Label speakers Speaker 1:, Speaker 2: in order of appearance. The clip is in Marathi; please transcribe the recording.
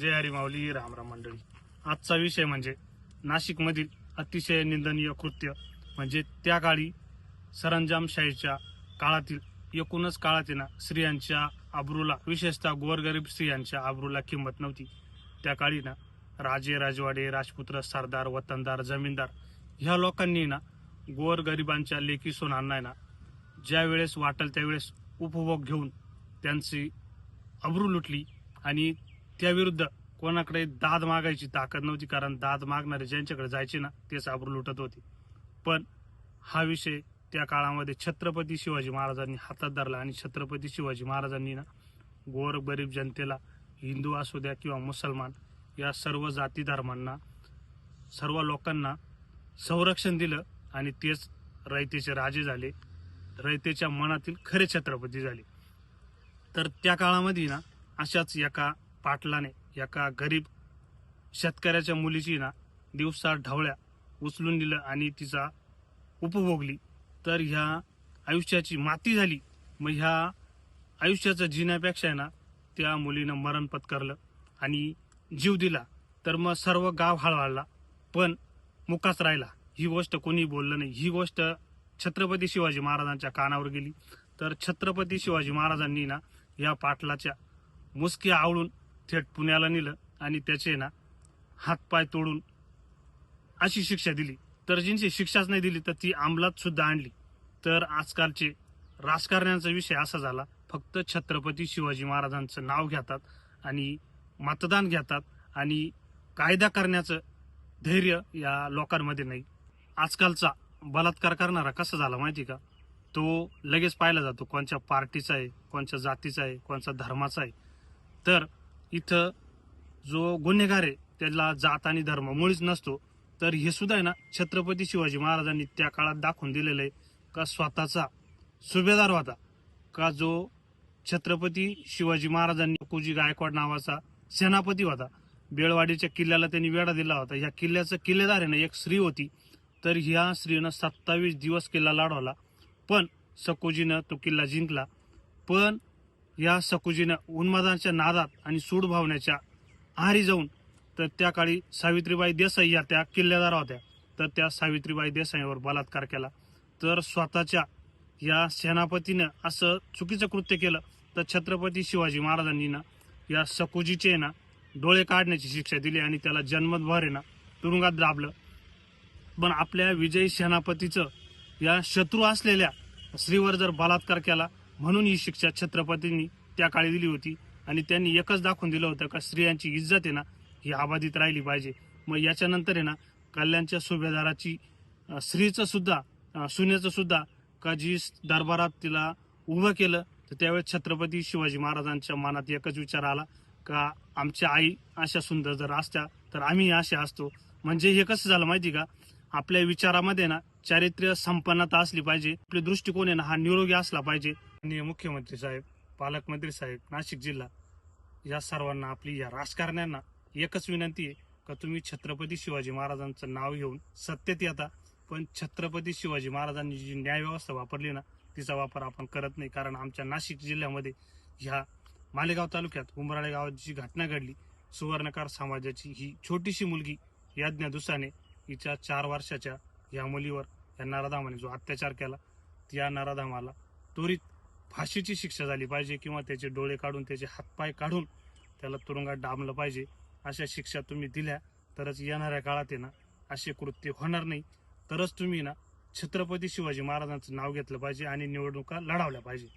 Speaker 1: जय हरी माऊली रामराम मंडळी. आजचा विषय म्हणजे नाशिकमधील अतिशय निंदनीय कृत्य म्हणजे त्या काळी सरंजामशाहीच्या काळातील एकूणच काळात ना स्त्रियांच्या आबरूला विशेषतः गोरगरीब स्त्रियांच्या आबरूला किंमत नव्हती. त्या काळी ना राजे राजवाडे राजपुत्र सरदार वतनदार जमीनदार ह्या लोकांनी ना गोरगरिबांच्या लेखी सोनांना ना ज्या वेळेस वाटेल त्यावेळेस उपभोग घेऊन त्यांची अब्रू लुटली आणि त्याविरुद्ध कोणाकडे दाद मागायची ताकद नव्हती कारण दाद मागणारे ज्यांच्याकडे जायचे ना तेच साबरू लुटत होते. पण हा विषय त्या काळामध्ये छत्रपती शिवाजी महाराजांनी हातात धरला आणि छत्रपती शिवाजी महाराजांनी ना गोर गरीब जनतेला हिंदू असू द्या किंवा मुसलमान या सर्व जाती धर्मांना सर्व लोकांना संरक्षण दिलं आणि तेच रयतेचे राजे झाले. रयतेच्या मनातील खरे छत्रपती झाले. तर त्या काळामध्ये ना अशाच एका पाटलाने एका गरीब शेतकऱ्याच्या मुलीची ना दिवसा ढवळ्या उचलून दिलं आणि तिचा उपभोगली तर ह्या आयुष्याची माती झाली. मग ह्या आयुष्याचं जिण्यापेक्षा आहे ना त्या मुलीनं मरण पत्करलं आणि जीव दिला. तर मग सर्व गाव हळहळला. पण मुकाच राहिला. ही गोष्ट कोणी बोललं नाही. ही गोष्ट छत्रपती शिवाजी महाराजांच्या कानावर गेली. तर छत्रपती शिवाजी महाराजांनी ना या पाटलाच्या मुसक्या आवळून थेट पुण्याला नेलं आणि त्याचे ना हातपाय तोडून अशी शिक्षा दिली. तर जिंची शिक्षाच नाही दिली तर ती अंमलात सुद्धा आणली. तर आजकालचे राजकारण्यांचा विषय असा झाला फक्त छत्रपती शिवाजी महाराजांचं नाव घेतात आणि मतदान घेतात आणि कायदा करण्याचं धैर्य या लोकांमध्ये नाही. आजकालचा बलात्कार करणारा कसा झाला माहिती का? तो लगेच पाहिला जातो कोणत्या पार्टीचा आहे कोणत्या जातीचा आहे कोणत्या धर्माचा आहे. तर इथं जो गुन्हेगार आहे त्याला जात आणि धर्म मुळीच नसतो. तर हे सुद्धा आहे ना छत्रपती शिवाजी महाराजांनी त्या काळात दाखवून दिलेलं आहे का स्वतःचा सुभेदार होता का जो छत्रपती शिवाजी महाराजांनी कुजी गायकवाड नावाचा सेनापती होता. बेळवाडीच्या किल्ल्याला त्यांनी वेढा दिला होता. ह्या किल्ल्याचं किल्लेदार आहे ना एक स्त्री होती. तर ह्या स्त्रीनं सत्तावीस दिवस किल्ला लढवला. पण सकोजीनं तो किल्ला जिंकला. पण या सकुजीनं उन्मादाच्या नादात आणि सूड भावण्याच्या आहारी जाऊन तर त्या काळी सावित्रीबाई देसाई या त्या किल्लेदार होत्या. तर त्या सावित्रीबाई देसाईवर बलात्कार केला. तर स्वतःच्या या सेनापतीनं असं चुकीचं कृत्य केलं तर छत्रपती शिवाजी महाराजांनी ना या सकुजीचे ना डोळे काढण्याची शिक्षा दिली आणि त्याला जन्मतभर ना तुरुंगात दाबलं. पण आपल्या विजयी सेनापतीचं या शत्रू असलेल्या स्त्रीवर जर बलात्कार केला म्हणून ही शिक्षा छत्रपतींनी त्या काळी दिली होती. आणि त्यांनी एकच दाखवून दिलं होतं का स्त्रियांची इज्जत आहे ना ही आबाधित राहिली पाहिजे. मग याच्यानंतर आहे ना कल्याणच्या सुभेदाराची स्त्रीचं सुद्धा सुनेचं सुद्धा का जी दरबारात तिला उभं केलं तर त्यावेळेस छत्रपती शिवाजी महाराजांच्या मनात एकच विचार आला का आमच्या आई अशा सुंदर जर असत्या तर आम्ही अशा असतो. म्हणजे हे कसं झालं माहिती का? आपल्या विचारामध्ये ना चारित्र्य संपन्नता असली पाहिजे. आपले दृष्टिकोन आहे ना हा निरोगी असला पाहिजे. माननीय मुख्यमंत्री साहेब पालकमंत्री साहेब नाशिक जिल्हा या सर्वांना आपली या राजकारण्यांना एकच विनंती आहे का तुम्ही छत्रपती शिवाजी महाराजांचं नाव घेऊन सत्तेत येता. पण छत्रपती शिवाजी महाराजांनी जी न्यायव्यवस्था वापरली ना तिचा वापर आपण करत नाही. कारण आमच्या नाशिक जिल्ह्यामध्ये ह्या मालेगाव तालुक्यात उमराळे गावात जी घटना घडली सुवर्णकार समाजाची ही छोटीशी मुलगी याज्ञा दुसाने हिच्या चार वर्षाच्या या मुलीवर या नराधामाने जो अत्याचार केला त्या नराधामाला त्वरित फाशीची शिक्षा झाली पाहिजे किंवा त्याचे डोळे काढून त्याचे हातपाय काढून त्याला तुरुंगात डांबलं पाहिजे. अशा शिक्षा तुम्ही दिल्या तरच येणाऱ्या काळात आहे ना असे कृत्य होणार नाही. तरच तुम्ही ना छत्रपती शिवाजी महाराजांचं नाव घेतलं पाहिजे आणि निवडणुका लढवल्या पाहिजे.